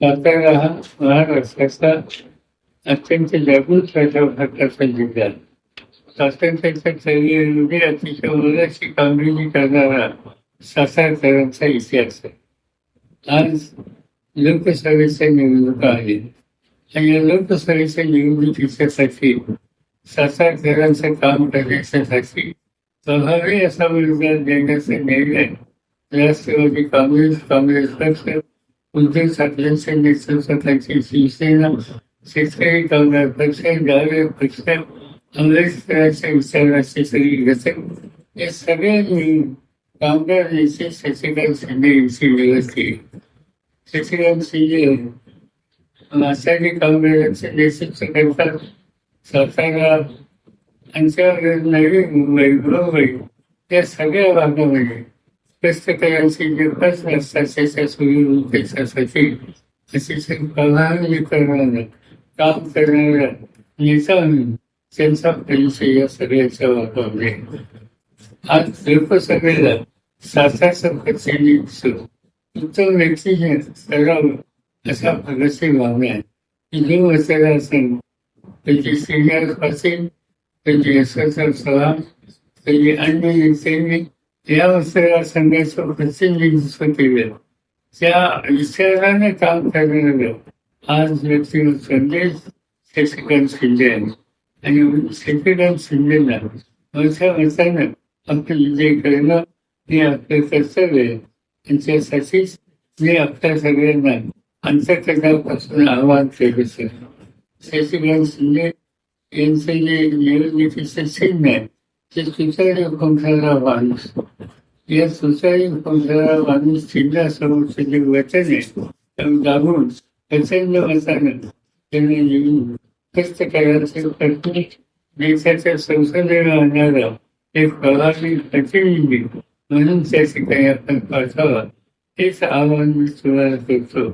हा महाराष्ट्राचा अत्यंत जागृत भारताचा जिल्हा. स्वातंत्र्याच्या चळवळीमध्ये अतिशय मोलाची कामगिरी करणारा सातारकरांचा इतिहास आहे आज लोकसभेच्या निवडणुका आहेत आणि या लोकसभेच्या निवडणुकीच्यासाठी सातारकरांचं काम करण्यासाठी प्रभावी असा उमेदवार देण्याचा निर्णय राष्ट्रवादी काँग्रेस काँग्रेस पक्ष उद्धव ठाकरेंच्या नेतृत्वाखालची शिवसेना शेतकरी कामगार पक्ष डावे पक्ष आंबेडकरांच्या विचाराची सगळी घटक या सगळ्यांनी कामगार नेते शशिकांत शिंदे यांची निवड केली शशिकांत शिंदे माथाडी कामगारांचे नेतृत्व करतात सातारा त्यांच्यावर नवी मुंबई मुंबई या सगळ्या भागामध्ये Pescatarians in personas acesas humildes a Sacil, asisten Palan y Fernanda, Don Fernanda, Nisan, Sensa Pelucia Cereza Vapobre. Al Tripa Savela, Sasa Sapacilipsu, Uto Lexigen, Sarau, Asa Pagasi Vamen, Ilu Asarasan, Pejisinya Fasil, Pejisasa Salam, Pejisanya Sengit, sea usted la ascendencia ofensiva y su sentimiento. Sea usted la neta, también lo. Haz de ti un ascendencia, se se consiguen. Y un sentido en sin vida. No sea un sana, aunque le diga que no, ni a que se se ve. En si es así, ni a que se ve en el. ते सुचारी पंखाला माणूस या सुचारी पंखाला माणूस समोरचे जे वचन आहे ते दाबून प्रचंड मतानं त्यांनी निवडून कष्ट करायचं प्रत्येक देशाच्या संसदेला आणणारा एक प्रभावी प्रतिनिधी म्हणून त्या ठिकाणी आपण पाठावा हेच आव्हान मी तुम्हाला करतो.